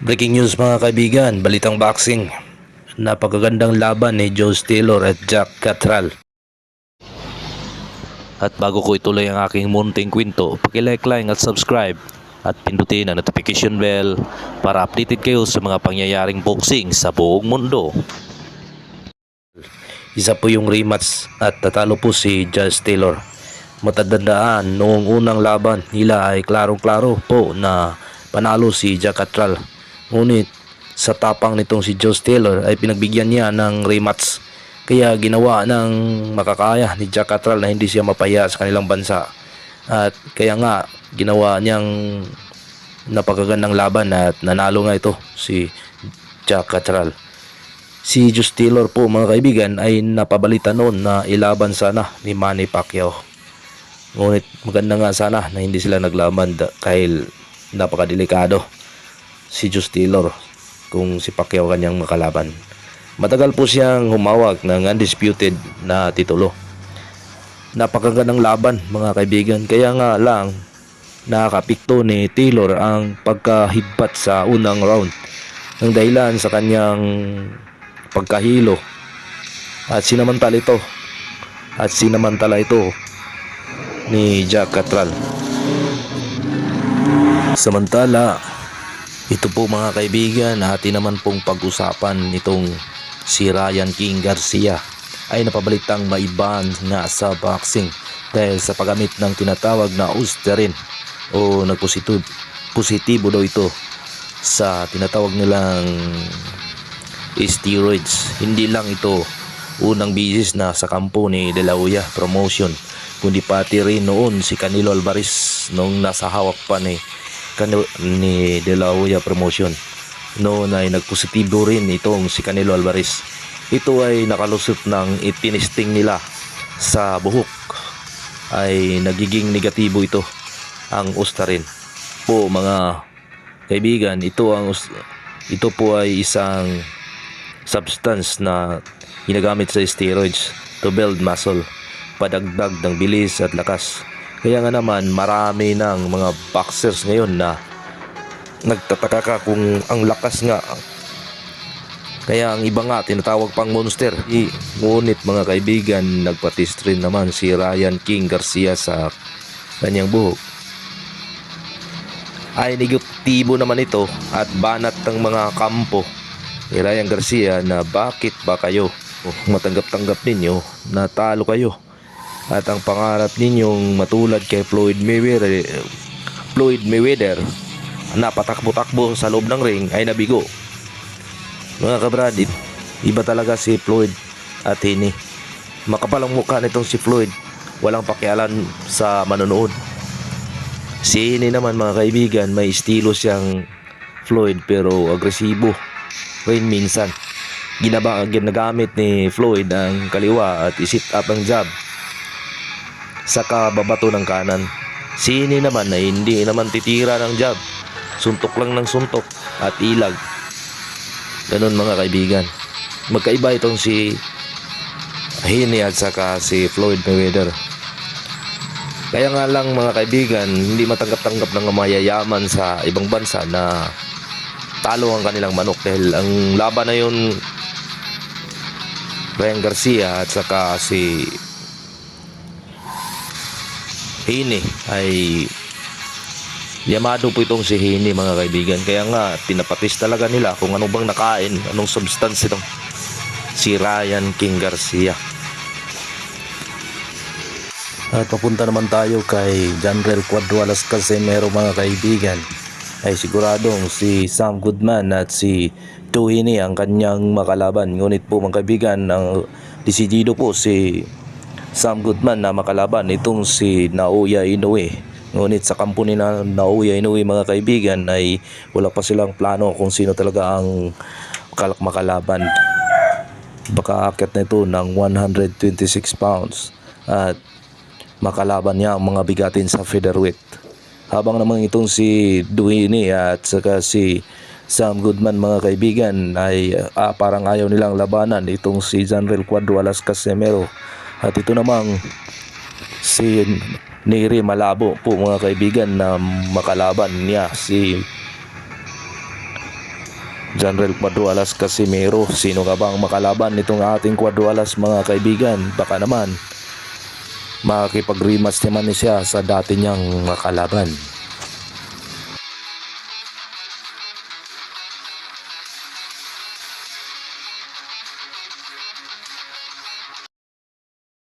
Breaking news mga kaibigan, balitang boxing. Napakagandang laban ni Joe Taylor at Jack Catral. At bago ko ituloy ang aking munting kwento, pakilike lang at subscribe at pindutin ang notification bell para updated kayo sa mga pangyayaring boxing sa buong mundo. Isa po yung rematch at tatalo po si Josh Taylor. Matandaan noong unang laban nila ay klarong-klaro po na panalo si Jack Catral. Ngunit sa tapang nitong si Josh Taylor ay pinagbigyan niya ng rematch. Kaya ginawa ng makakaya ni Jack Catral na hindi siya mapaya sa kanilang bansa. At kaya nga ginawa niyang napakagandang laban at nanalo nga ito si Jack Catral. Si Josh Taylor po mga kaibigan ay napabalita noon na ilaban sana ni Manny Pacquiao. Ngunit maganda nga sana na hindi sila naglaban da- dahil napakadelikado si Josh Taylor kung si Pacquiao kanyang makalaban. Matagal po siyang humawak ng undisputed na titulo. Napakagandang laban mga kaibigan. Kaya nga lang nakakapikto ni Taylor ang pagkahigpat sa unang round ng dahilan sa kanyang pagkahilo at sinamantala ito at sinamantala ito ni Jack Catral. Samantala, ito po mga kaibigan, atin naman pong pag-usapan itong si Ryan King Garcia ay napabalitang maiban nga sa boxing dahil sa paggamit ng tinatawag na Usterin o nagpositibo positibo daw ito sa tinatawag nilang steroids. Hindi lang ito unang bisis na sa kampo ni De promotion kundi pati rin noon si Canelo Alvarez nung nasa hawak pa ni Canelo, ni De La Hoya promotion. Noon ay nagpositibo rin itong si Canelo Alvarez. Ito ay nakalusot ng itinisting nila sa buhok. Ay nagiging negatibo ito. Ang ustarin po mga kaibigan ito ang ito po ay isang substance na ginagamit sa steroids to build muscle, padagdag ng bilis at lakas. Kaya nga naman marami ng mga boxers ngayon na nagtataka ka kung ang lakas nga. Kaya ang iba nga tinatawag pang monster. I, ngunit mga kaibigan, nagpatist rin naman si Ryan King Garcia sa kanyang buhok. Ay negatibo naman ito at banat ng mga kampo ni Ryan Garcia na bakit ba kayo oh, matanggap-tanggap ninyo na talo kayo at ang pangarap ninyong matulad kay Floyd Mayweather Floyd Mayweather na patakbo-takbo sa loob ng ring ay nabigo. Mga kabrad iba talaga si Floyd at Hini. Makapal ang mukha nitong si Floyd. Walang pakialam sa manonood. Si Hini naman mga kaibigan may estilo siyang Floyd pero agresibo rin minsan. Ginaba, ginagamit ni Floyd ang kaliwa at isit up ang jab sa kababato ng kanan. Sini naman na hindi naman titira ng jab. Suntok lang ng suntok at ilag. Ganun mga kaibigan. Magkaiba itong si Hini at saka si Floyd Mayweather. Kaya nga lang mga kaibigan, hindi matanggap-tanggap ng mayayaman sa ibang bansa na talo ang kanilang manok dahil ang laban na yun Ryan Garcia at saka si Hini. Ay Yamado po itong si Hini mga kaibigan. Kaya nga pinapatis talaga nila kung ano bang nakain anong substance itong si Ryan King Garcia. At papunta naman tayo kay Janrel Cuadrualas Casimero mga kaibigan. Ay siguradong si Sam Goodman at si Tuhini ang kanyang makalaban. Ngunit po mga kaibigan, ang desidido po si Sam Goodman na makalaban itong si Naoya Inoue. Ngunit sa kampo ni na Naoya Inoue mga kaibigan ay wala pa silang plano kung sino talaga ang makalaban. Baka akit na ito ng 126 pounds at makalaban niya ang mga bigatin sa featherweight. Habang naman itong si Duini at saka si Sam Goodman mga kaibigan ay ah, parang ayaw nilang labanan itong si Janrel Cuadrualas Casemiro. At ito namang si Neri Malabo po mga kaibigan na makalaban niya si General Quadralas Casimiro, sino ka bang makalaban nitong ating Quadralas mga kaibigan? Baka naman makikipag-rematch naman siya sa dati niyang makalaban.